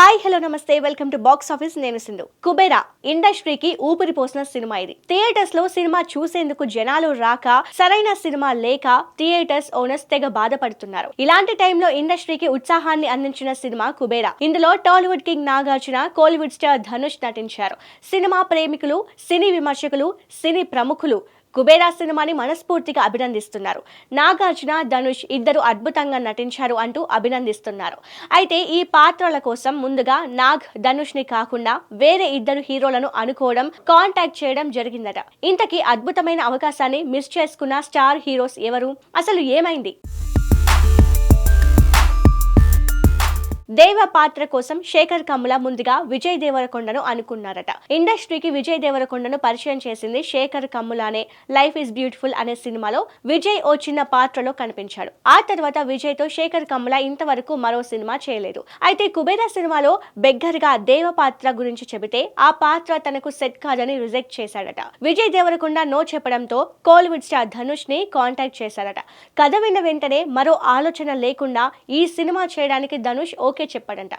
Hi hello నమస్తే. Welcome to box office నేను సింధు. కుబేరా ఇండస్ట్రీకి ఊపిరి పోసిన సినిమా ఇది. థియేటర్స్లో సినిమా చూసేందుకు జనాలు రాక సరైన సినిమా లేక థియేటర్స్ ఓనర్స్ తెగ బాధపడుతున్నారు. ఇలాంటి టైంలో ఇండస్ట్రీకి ఉత్సాహాన్ని అందించిన సినిమా కుబేరా. ఇందులో Tollywood king Nagarjuna Kollywood star Dhanush నటించారు. సినిమా ప్రేమికులు సినీ విమర్శకులు సినీ ప్రముఖులు కుబేరా సినిమాని మనస్ఫూర్తిగా అభినందిస్తున్నారు. నాగార్జున ధనుష్ ఇద్దరు అద్భుతంగా నటించారు అంటూ అభినందిస్తున్నారు. అయితే ఈ పాత్రల కోసం ముందుగా నాగ్ ధనుష్ని కాకుండా వేరే ఇద్దరు హీరోలను అనుకోవడం కాంటాక్ట్ చేయడం జరిగిందట. ఇంతకీ అద్భుతమైన అవకాశాన్ని మిస్ చేసుకున్న స్టార్ హీరోస్ ఎవరు? అసలు ఏమైంది? దేవ పాత్ర కోసం శేఖర్ కమ్ముల ముందుగా విజయ్ దేవరకొండను అనుకున్నారట. ఇండస్ట్రీకి విజయ్ దేవరకొండను పరిచయం చేసింది శేఖర్ కమ్ములానే లైఫ్ ఇస్ బ్యూటిఫుల్ అనే సినిమాలో విజయ్ ఓ చిన్న పాత్రలో కనిపించాడు. ఆ తర్వాత విజయ్తో శేఖర్ కమ్ముల ఇంతవరకు మరో సినిమా చేయలేదు. అయితే కుబేరా సినిమాలో బెగ్గర్గా దేవ పాత్ర గురించి చెబితే ఆ పాత్ర తనకు సెట్ కాదని రిజెక్ట్ చేశాడట. విజయ్ దేవరకొండ నో చెప్పడంతో కోలీవుడ్ స్టార్ ధనుష్ని కాంటాక్ట్ చేశారట. కథ విన్న వెంటనే మరో ఆలోచన లేకుండా ఈ సినిమా చేయడానికి ధనుష్ ఓకే చెప్పాడంట.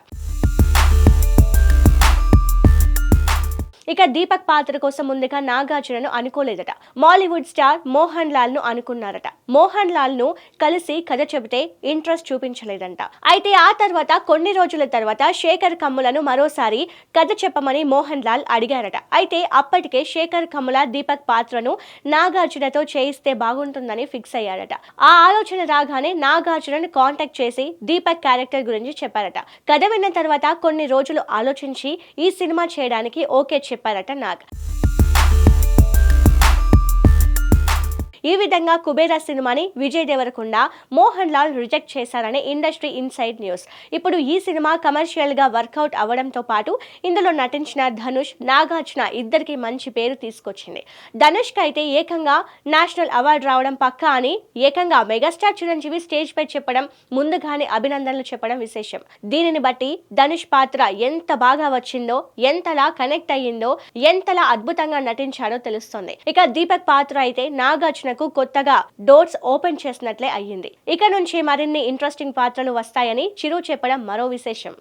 ఇక దీపక్ పాత్ర కోసం ముందుగా నాగార్జునను అనుకోలేదట. మాలీవుడ్ స్టార్ మోహన్ లాల్ను అనుకున్నారట. మోహన్ లాల్ను కలిసి కథ చెబితే ఇంట్రెస్ట్ చూపించలేదంట. అయితే ఆ తర్వాత కొన్ని రోజుల తర్వాత శేఖర్ కమ్ములను మరోసారి కథ చెప్పమని మోహన్ లాల్ అడిగారట. అయితే అప్పటికే శేఖర్ కమ్ముల దీపక్ పాత్రను నాగార్జునతో చేయిస్తే బాగుంటుందని ఫిక్స్ అయ్యారట. ఆ ఆలోచన రాగానే నాగార్జునను కాంటాక్ట్ చేసి దీపక్ క్యారెక్టర్ గురించి చెప్పారట. కథ విన్న తర్వాత కొన్ని రోజులు ఆలోచించి ఈ సినిమా చేయడానికి ఓకే చెప్పారట నాగ్. ఈ విధంగా కుబేరా సినిమాని విజయ్ దేవరకొండ మోహన్ లాల్ రిజెక్ట్ చేశారని ఇండస్ట్రీ ఇన్సైడ్ న్యూస్. ఇప్పుడు ఈ సినిమా కమర్షియల్గా వర్కౌట్ అవ్వడంతో పాటు ఇందులో నటించిన ధనుష్ నాగార్జున ఇద్దరికి మంచి పేరు తీసుకొచ్చింది. ధనుష్ కైతే అయితే ఏకంగా నేషనల్ అవార్డు రావడం పక్కా అని ఏకంగా మెగాస్టార్ చిరంజీవి స్టేజ్ పై చెప్పడం ముందుగానే అభినందనలు చెప్పడం విశేషం. దీనిని బట్టి ధనుష్ పాత్ర ఎంత బాగా వచ్చిందో ఎంతలా కనెక్ట్ అయ్యిందో ఎంతలా అద్భుతంగా నటించాడో తెలుస్తుంది. ఇక దీపక్ పాత్ర అయితే నాగార్జున నాగార్జునకు కొత్తగా డోర్స్ ఓపెన్ చేసినట్లే అయ్యింది. ఇక నుంచి మరిన్ని ఇంట్రెస్టింగ్ పాత్రలు వస్తాయని చిరు చెప్పడం మరో విశేషం.